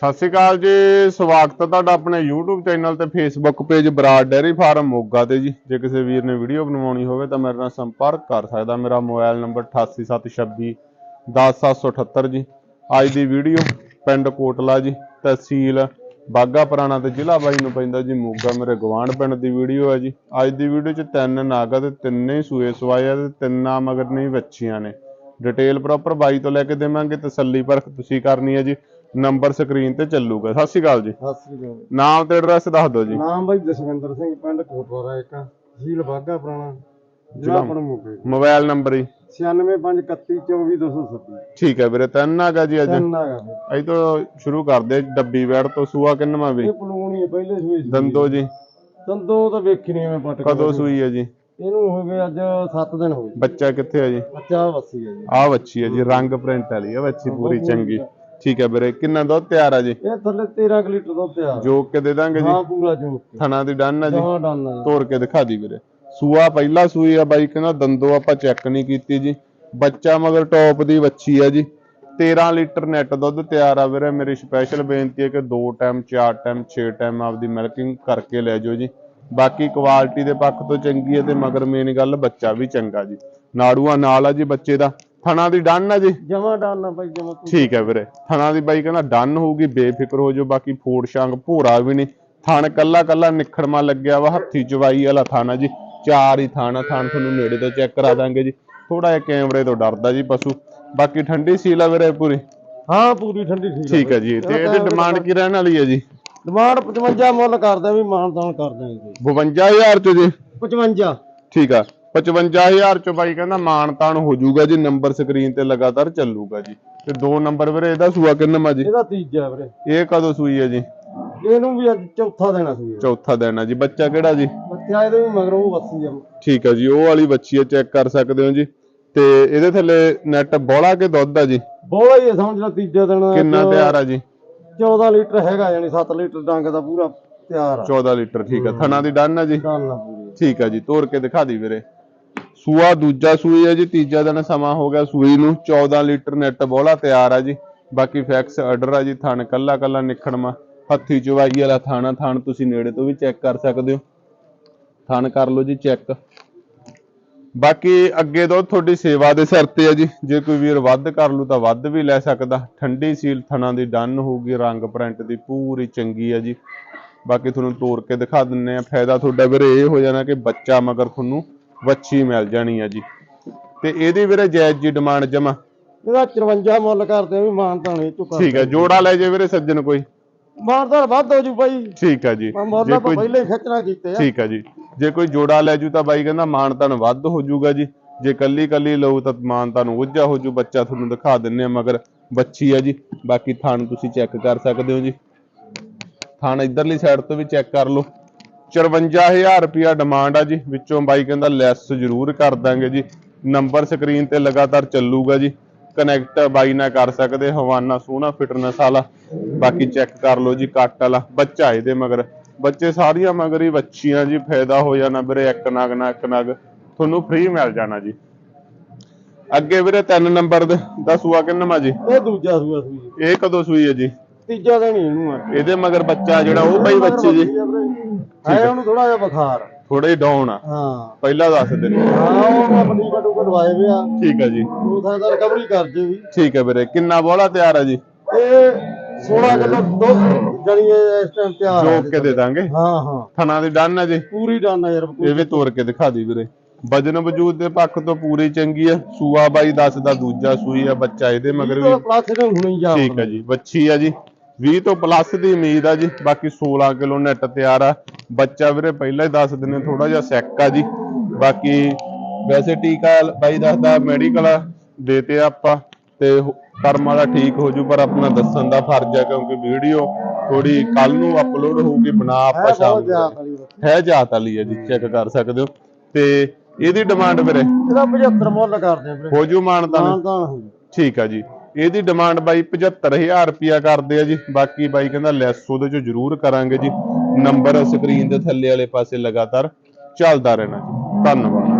ਸਤਿ ਸ਼੍ਰੀ ਅਕਾਲ ਜੀ, ਸਵਾਗਤ ਹੈ ਤੁਹਾਡਾ ਆਪਣੇ YouTube ਚੈਨਲ ਤੇ Facebook page Brar dairy farm Moga ਤੇ ਜੀ। ਜੇ ਕਿਸੇ ਵੀਰ ਨੇ ਵੀਡੀਓ ਬਣਵਾਉਣੀ ਹੋਵੇ ਤਾਂ ਮੇਰੇ ਨਾਲ ਸੰਪਰਕ ਕਰ ਸਕਦਾ। ਮੇਰਾ ਮੋਬਾਈਲ ਨੰਬਰ 8876 10778 ਜੀ। ਅੱਜ ਦੀ ਵੀਡੀਓ ਪਿੰਡ ਕੋਟਲਾ ਜੀ, ਤਹਿਸੀਲ ਬਾਗਾ ਪੁਰਾਣਾ ਤੇ ਜ਼ਿਲ੍ਹਾ ਬਾਈ ਨੂੰ ਪੈਂਦਾ ਜੀ ਮੋਗਾ, ਮੇਰੇ ਗਵਾਂਢ ਪਿੰਡ ਦੀ ਵੀਡੀਓ ਹੈ ਜੀ। ਅੱਜ ਦੀ ਵੀਡੀਓ 'ਚ ਤਿੰਨ ਨਾਗਾ ਆ ਤੇ ਤਿੰਨੇ ਹੀ ਸੂਏ ਸਵਾਏ ਆ ਤੇ ਤਿੰਨਾਂ ਮਗਰ ਨਹੀਂ ਬੱਚੀਆਂ ਨੇ। ਡਿਟੇਲ ਪ੍ਰੋਪਰ ਬਾਈ ਤੋਂ ਲੈ ਕੇ ਦੇਵਾਂਗੇ, ਤਸੱਲੀ ਪਰਖ ਤੁਸੀਂ ਕਰਨੀ ਹੈ ਜੀ। ਨੰਬਰ ਸਕਰੀਨ ਤੇ ਚੱਲੂਗਾ। ਸਤਿ ਸ਼੍ਰੀ ਅਕਾਲ ਜੀ। ਸਤਿ ਸ੍ਰੀ ਅਕਾਲ ਨਾਮ ਤੇ ਐਡਰੈਸ ਦੱਸ ਦਿਓ ਜੀ। ਨਾਮ ਬਾਈ ਜਸਵਿੰਦਰ ਸਿੰਘ ਪਿੰਡ ਕੋਟਵਾਰਾ ਇੱਕ। ਤਹਿਸੀਲ ਬਾਗਾ ਪੁਰਾਣਾ। ਜ਼ਿਲ੍ਹਾ ਪੜਮੋਗੇ ਮੋਬਾਈਲ ਨੰਬਰ ਹੀ 9651242227 ਠੀਕ ਹੈ ਵੀਰੇ ਤਿੰਨ ਨਾਗਾ ਜੀ ਅੱਜ। ਤਿੰਨ ਹੈਗਾ ਅੱਜ ਤੋਂ ਸ਼ੁਰੂ ਕਰਦੇ ਡੱਬੀ ਵੈੜ ਤੋਂ ਸੂਆ ਕਿੰਨਵਾਂ ਵੀ। ਇਹ ਪਲੂਣੀ ਪਹਿਲੇ ਸੂਈ ਸੀ ਦੰਦੋ ਜੀ। ਦੰਦੋ ਤਾਂ ਵੇਖੀ ਨਹੀਂ ਮੈਂ ਪਟ। ਕਦੋਂ ਸੂਈ ਹੈ ਜੀ? ਇਹਨੂੰ ਹੋ ਗਏ ਅੱਜ 7 ਦਿਨ ਹੋ ਗਏ। ਬੱਚਾ ਕਿੱਥੇ ਹੈ ਜੀ? ਬੱਚਾ ਵੱਸੀ ਹੈ ਜੀ। ਆਹ ਬੱਚੀ ਹੈ ਜੀ ਰੰਗ ਪ੍ਰਿੰਟ ਵਾਲੀ ਹੈ ਬੱਚੀ ਪੂਰੀ ਚੰਗੀ। ਠੀਕ ਹੈ ਵੀਰੇ ਕਿੰਨਾ ਦੁੱਧ ਤਿਆਰ ਆ ਜੀ? ਇਹ ਥੱਲੇ 13 ਕੁ ਲੀਟਰ ਦੁੱਧ ਤਿਆਰ। ਜੋ ਕੇ ਦੇ ਦਾਂਗੇ ਜੀ। ਹਾਂ ਪੂਰਾ ਜੋਕ ਕੇ। ਥਣਾ ਦੀ ਡਨ ਆ ਜੀ। ਜਮਾ ਡਨ। ਤੋੜ ਕੇ ਦਿਖਾ ਦੀ ਵੀਰੇ। ਸੂਆ ਪਹਿਲਾ ਸੂਈ ਆ ਬਾਈ ਕਹਿੰਦਾ ਦੰਦੋ ਆਪਾਂ ਚੈੱਕ ਨਹੀਂ ਕੀਤੀ ਜੀ। ਬੱਚਾ ਮਗਰ ਟੌਪ ਦੀ ਵੱਛੀ ਆ ਜੀ। 13 ਲੀਟਰ ਨੈਟ ਦੁੱਧ ਤਿਆਰ ਆ ਵੀਰੇ। ਮੇਰੀ ਸਪੈਸ਼ਲ ਬੇਨਤੀ ਹੈ ਕਿ ਦੋ ਟਾਈਮ ਚਾਰ ਟਾਈਮ 6 ਟਾਈਮ ਆਪਦੀ ਮਿਲਕਿੰਗ ਕਰਕੇ ਲੈ ਜਾਓ ਜੀ। ਬਾਕੀ ਕੁਆਲਿਟੀ ਦੇ ਪੱਖ ਤੋਂ ਚੰਗੀ ਹੈ ਤੇ ਮਗਰ ਮੇਨ ਗੱਲ ਬੱਚਾ ਵੀ ਚੰਗਾ ਜੀ। ਨਾੜੂਆ ਨਾਲ ਆ ਜੀ ਬੱਚੇ ਦਾ। ਥਣਾ ਦੀ ਡਨ ਆ ਜੀ? ਜਮਾ ਡਨ ਆ ਬਾਈ ਜਮਾ ਠੀਕ ਹੈ ਵੀਰੇ। ਥਣਾ ਦੀ ਬਾਈ ਕਹਿੰਦਾ ਡਨ ਹੋਊਗੀ ਬੇਫਿਕਰ ਹੋ ਜਾਓ ਬਾਕੀ ਫੋੜ ਸ਼ਾਂਗ ਭੋਰਾ ਵੀ ਨਹੀਂ। ਥਣ ਕੱਲਾ ਕੱਲਾ ਨਿਖੜਮਾ ਲੱਗਿਆ ਵਾ ਹੱਥੀ ਚਵਾਈ ਵਾਲਾ ਥਾਣਾ ਜੀ। ਚਾਰ ਹੀ ਥਾਣਾ ਥਾਣ ਤੁਹਾਨੂੰ ਨੇੜੇ ਤੋਂ ਚੈੱਕ ਕਰਾ ਦਾਂਗੇ ਜੀ। ਥੋੜਾ ਜਿਹਾ ਕੈਮਰੇ ਤੋਂ ਡਰਦਾ ਜੀ ਪਸ਼ੂ। ਬਾਕੀ ਠੰਡੀ ਸੀਲ ਆ ਵੀਰੇ ਪੂਰੀ? ਹਾਂ ਪੂਰੀ ਠੰਡੀ ਠੀਕ ਠੀਕ ਹੈ ਜੀ ਤੇ ਇਹਦੀ ਡਿਮਾਂਡ ਕੀ ਰਹਿਣ ਵਾਲੀ ਹੈ ਜੀ? ਡਿਮਾਂਡ 55 ਮੁੱਲ ਕਰਦੇ ਵੀ ਮਾਨਦਾਨ ਕਰ ਦਾਂਗੇ 52000 ਚ ਜੀ? 55 ਠੀਕ ਆ। 55000 ਚ ਬਾਈ ਕਹਿੰਦਾ ਮਾਨ ਤਾਨ ਹੋ ਜਾਊਗਾ ਜੀ ਨੰਬਰ ਸਕਰੀਨ ਤੇ ਲਗਾਤਾਰ ਚੱਲੂਗਾ ਜੀ। ਤੇ ਦੋ ਨੰਬਰ ਵੀਰੇ ਇਹਦਾ ਸੂਆ ਕਿੰਨਾ ਜੀ? ਇਹਦਾ ਤੀਜਾ ਵੀਰੇ। ਇਹ ਕਦੋਂ ਸੂਈ ਹੈ ਜੀ? ਇਹਨੂੰ ਵੀ ਅੱਜ ਚੌਥਾ ਦੇਣਾ ਸੀ ਚੌਥਾ ਆ ਜੀ। ਬੱਚਾ ਕਿਹੜਾ ਜੀ? ਬੱਚਾ ਇਹਦੇ ਵੀ ਮਗਰੋਂ ਵੱਸੀ ਆ ਠੀਕ ਹੈ ਜੀ ਉਹ ਵਾਲੀ ਬੱਚੀ ਹੈ ਚੈੱਕ ਕਰ ਸਕਦੇ ਹੋ ਜੀ। ਤੇ ਇਹਦੇ ਥੱਲੇ ਨੈਟ ਬੋਲਾ ਕੇ ਦੁੱਧ ਆ ਜੀ? ਬੋਲਾ ਹੀ ਆ ਸਮਝ ਲਾ ਤੀਜਾ ਦਿਨ ਕਿੰਨਾ ਤਿਆਰ ਆ ਜੀ? 14 ਲੀਟਰ ਹੈਗਾ ਯਾਨੀ 7 ਲੀਟਰ ਡੰਗ ਦਾ ਪੂਰਾ ਤਿਆਰ ਆ। 14 ਲੀਟਰ ਠੀਕ ਹੈ। ਥਣਾ ਦੀ ਡਨ ਆ ਜੀ? ਪੂਰੀ। ਠੀਕ ਹੈ ਜੀ ਤੋੜ ਕੇ ਦਿਖਾ ਦੀ ਵੀਰੇ। ਸੂਆ ਦੂਜਾ ਸੂਈ ਹੈ ਜੀ, ਤੀਜਾ ਦਿਨ ਸਮਾਂ ਹੋ ਗਿਆ ਸੂਈ ਨੂੰ। 14 ਲੀਟਰ ਨੈਟ ਬੋਲਾ ਤਿਆਰ ਆ ਜੀ। ਬਾਕੀ ਫੈਕਸ ਆਰਡਰ ਆ ਜੀ, ਥਣ ਕੱਲਾ ਕੱਲਾ ਨਿਖੜਮਾ ਹੱਥੀ ਚਵਾਈ ਵਾਲਾ ਥਾਣਾ ਥਣ ਤੁਸੀਂ ਨੇੜੇ ਤੋਂ ਵੀ ਚੈੱਕ ਕਰ ਸਕਦੇ ਹੋ। ਥਣ ਕਰ ਲਓ ਜੀ ਚੈੱਕ। ਬਾਕੀ ਅੱਗੇ ਤੋਂ ਤੁਹਾਡੀ ਸੇਵਾ ਦੇ ਸਿਰ ਤੇ ਹੈ ਜੀ। ਜੇ ਕੋਈ ਵੀਰ ਵੱਧ ਕਰ ਲੂ ਤਾਂ ਵੱਧ ਵੀ ਲੈ ਸਕਦਾ। ਠੰਡੀ ਸੀਲ ਥਣਾ ਦੀ ਡੰਨ ਹੋਊਗੀ, ਰੰਗ ਪ੍ਰਿੰਟ ਦੀ ਪੂਰੀ ਚੰਗੀ ਹੈ ਜੀ। ਬਾਕੀ ਤੁਹਾਨੂੰ ਤੋੜ ਕੇ ਦਿਖਾ ਦਿੰਨੇ ਆ। ਫਾਇਦਾ ਤੁਹਾਡਾ ਵੀਰੇ ਇਹ ਹੋ ਜਾਣਾ ਕਿ ਬੱਚਾ ਮਗਰ ਤੁਹਾਨੂੰ ਵੱਛੀ ਮਿਲ ਜਾਣੀ ਹੈ ਜੀ। ਤੇ ਇਹਦੀ ਵੀਰੇ ਜਾਇਜ਼ ਜੀ ਡਿਮਾਂਡ ਜਮਾ ਇਹਦਾ 54 ਮੁੱਲ ਕਰਦੇ ਆ ਵੀ ਮਾਨਤਾਨ ਇਹ ਚੁੱਕਾ ਠੀਕ ਹੈ ਜੋੜਾ ਲੈ ਜੇ ਵੀਰੇ ਸੱਜਣ ਕੋਈ। ਮਾਨਤਾਨ ਵੱਧ ਹੋ ਜੂ ਬਾਈ। ਠੀਕ ਹੈ ਜੀ। ਜੇ ਕੋਈ ਪਹਿਲੇ ਖਿੱਚਣਾ ਕੀਤੇ ਆ। ਠੀਕ ਹੈ ਜੀ। ਜੇ ਕੋਈ ਜੋੜਾ ਲੈ ਜੂ ਤਾਂ ਬਾਈ ਕਹਿੰਦਾ ਮਾਨਤਨ ਵੱਧ ਹੋ ਜਾਊਗਾ ਜੀ। ਜੇ ਕੱਲੀ ਕੱਲੀ ਲਊ ਤਾਂ ਮਾਨਤਨ ਉੱਜਾ ਹੋ ਜੂ। ਬੱਚਾ ਤੁਹਾਨੂੰ ਦਿਖਾ ਦਿੰਨੇ ਆ ਮਗਰ ਬੱਚੀ ਹੈ ਜੀ। ਬਾਕੀ ਥਣ ਤੁਸੀਂ ਚੈੱਕ ਕਰ ਸਕਦੇ ਹੋ ਜੀ। ਥਣ ਇਧਰਲੀ ਸਾਈਡ ਤੋਂ ਵੀ ਚੈੱਕ ਕਰ ਲਓ। 54000 ਰੁਪਿਆ ਡਿਮਾਂਡ ਆ ਜੀ। ਵਿੱਚੋਂ ਬਾਈ ਕਹਿੰਦਾ ਲੈਸ ਜ਼ਰੂਰ ਕਰ ਦਾਂਗੇ ਜੀ। ਨੰਬਰ ਸਕਰੀਨ ਤੇ ਲਗਾਤਾਰ ਚੱਲੂਗਾ ਜੀ। ਕਨੈਕਟ ਬਾਈ ਨਾਲ ਕਰ ਸਕਦੇ ਹਵਾਨਾ ਸੋਹਣਾ ਫਿਟਨੈਸ ਵਾਲਾ। ਬਾਕੀ ਚੈੱਕ ਕਰ ਲਓ ਜੀ ਕੱਟ ਵਾਲਾ। ਬੱਚਾ ਇਹਦੇ ਮਗਰ। ਬੱਚੇ ਸਾਰੀਆਂ ਮਗਰ ਹੀ ਬੱਚੀਆਂ ਜੀ ਫਾਇਦਾ ਹੋ ਜਾਣਾ ਵੀਰੇ ਇੱਕ ਨਗ ਨਾ ਇੱਕ ਨਗ। ਤੁਹਾਨੂੰ ਫ੍ਰੀ ਮਿਲ ਜਾਣਾ ਜੀ। ਅੱਗੇ ਵੀਰੇ ਤਿੰਨ ਨੰਬਰ ਦੇ। ਸੂਆ ਕਿੰਨਾ ਜੀ? ਇਹ ਦੂਜਾ ਸੂਆ ਸੂਈ। ਇਹ ਕਦੋਂ ਸੂਈ ਹੈ ਜੀ? ਤੀਜਾ ਦਿਨ ਇਹਨੂੰ ਆ। ਇਹਦੇ ਮਗਰ ਬੱਚਾ ਜਿਹੜਾ ਉਹ ਬਈ ਬੱਚੀ ਜੀ। ਹੈ। ਉਹਨੂੰ ਥੋੜਾ ਜਿਹਾ ਬੁਖਾਰ। ਥੋੜੇ ਡਾਊਨ ਆ। ਹਾਂ। ਪਹਿਲਾਂ ਦੱਸ ਦਿੰਦੇ। ਹਾਂ ਉਹ ਆਪਣੀ ਕਟੂ ਕਟਵਾਏ ਵੇ ਆ ਠੀਕ ਹੈ ਜੀ। ਉਹ ਸਾਡਾ ਰਿਕਵਰੀ ਕਰ ਜੇ ਵੀ। ਠੀਕ ਹੈ ਵੀਰੇ ਕਿੰਨਾ ਬੋਲਾ ਤਿਆਰ ਆ ਜੀ? ਇਹ 16 ਕਿਲੋ ਦੁੱਧ ਜਣੀ ਇਸ ਟਾਈਮ ਤਿਆਰ ਆ ਜੋਕ ਕੇ ਦੇ ਦਾਂਗੇ। ਹਾਂ ਹਾਂ। ਥਣਾ ਦੀ ਡਨ ਆ ਜੀ। ਪੂਰੀ ਡਨ ਆ ਯਾਰ ਇਹ ਵੀ ਤੋੜ ਕੇ ਦਿਖਾ ਦੀ ਵੀਰੇ। ਵਜਨ ਵਜੂਦ ਦੇ ਪੱਖ ਤੋਂ ਪੂਰੀ ਚੰਗੀ ਆ। ਸੂਆ ਬਾਈ ਦੱਸਦਾ ਦੂਜਾ ਸੂਈ ਆ ਬੱਚਾ ਇਹਦੇ ਮਗਰ ਵੀ। ਠੀਕ ਹੈ ਜੀ ਵੱਛੀ ਆ ਜੀ। 20 ਤੋਂ ਪਲੱਸ ਦੀ ਉਮੀਦ ਆ ਜੀ। ਬਾਕੀ 16 ਕਿਲੋ ਨੈਟ ਤਿਆਰ ਆ। ਬੱਚਾ ਵੀਰੇ ਪਹਿਲਾਂ ਹੀ ਦੱਸ ਦਿੰਨੇ ਥੋੜਾ ਜਿਹਾ ਸੈੱਕ ਆ ਜੀ। ਬਾਕੀ ਵੈਸੇ ਟੀਕਾ ਬਾਈ ਦੱਸਦਾ ਮੈਡੀਕਲ ਦੇਤੇ ਆਪਾਂ ਤੇ ਕਰਮ ਵਾਲਾ ਠੀਕ ਹੋ ਜੂ ਪਰ ਆਪਣਾ ਦੱਸਣ ਦਾ ਫਰਜ਼ ਆ ਕਿਉਂਕਿ ਵੀਡੀਓ ਥੋੜੀ ਕੱਲ ਨੂੰ ਅਪਲੋਡ ਹੋਊਗੀ ਬਣਾ ਆਪਾਂ ਸ਼ਾਮ ਨੂੰ। ਹੈ ਜਾਤ ਵਾਲੀ ਹੈ ਜੀ ਚੈੱਕ ਕਰ ਸਕਦੇ ਹੋ। ਤੇ ਇਹਦੀ ਡਿਮਾਂਡ ਵੀਰੇ? ਇਹਦਾ 75 ਮੁੱਲ ਕਰਦੇ ਆ ਵੀਰੇ। ਹੋ ਜੂ ਜੂ। ਠੀਕ ਆ ਜੀ। ਇਹਦੀ ਡਿਮਾਂਡ ਬਾਈ 75000 ਰੁਪਿਆ ਕਰਦੇ ਆ ਜੀ। ਬਾਕੀ ਬਾਈ ਕਹਿੰਦਾ ਲੈਸ ਉਹਦੇ ਚ ਜ਼ਰੂਰ ਕਰਾਂਗੇ ਜੀ। ਨੰਬਰ ਸਕਰੀਨ ਦੇ ਥੱਲੇ ਵਾਲੇ ਪਾਸੇ ਲਗਾਤਾਰ ਚੱਲਦਾ ਰਹਿਣਾ ਜੀ। ਧੰਨਵਾਦ।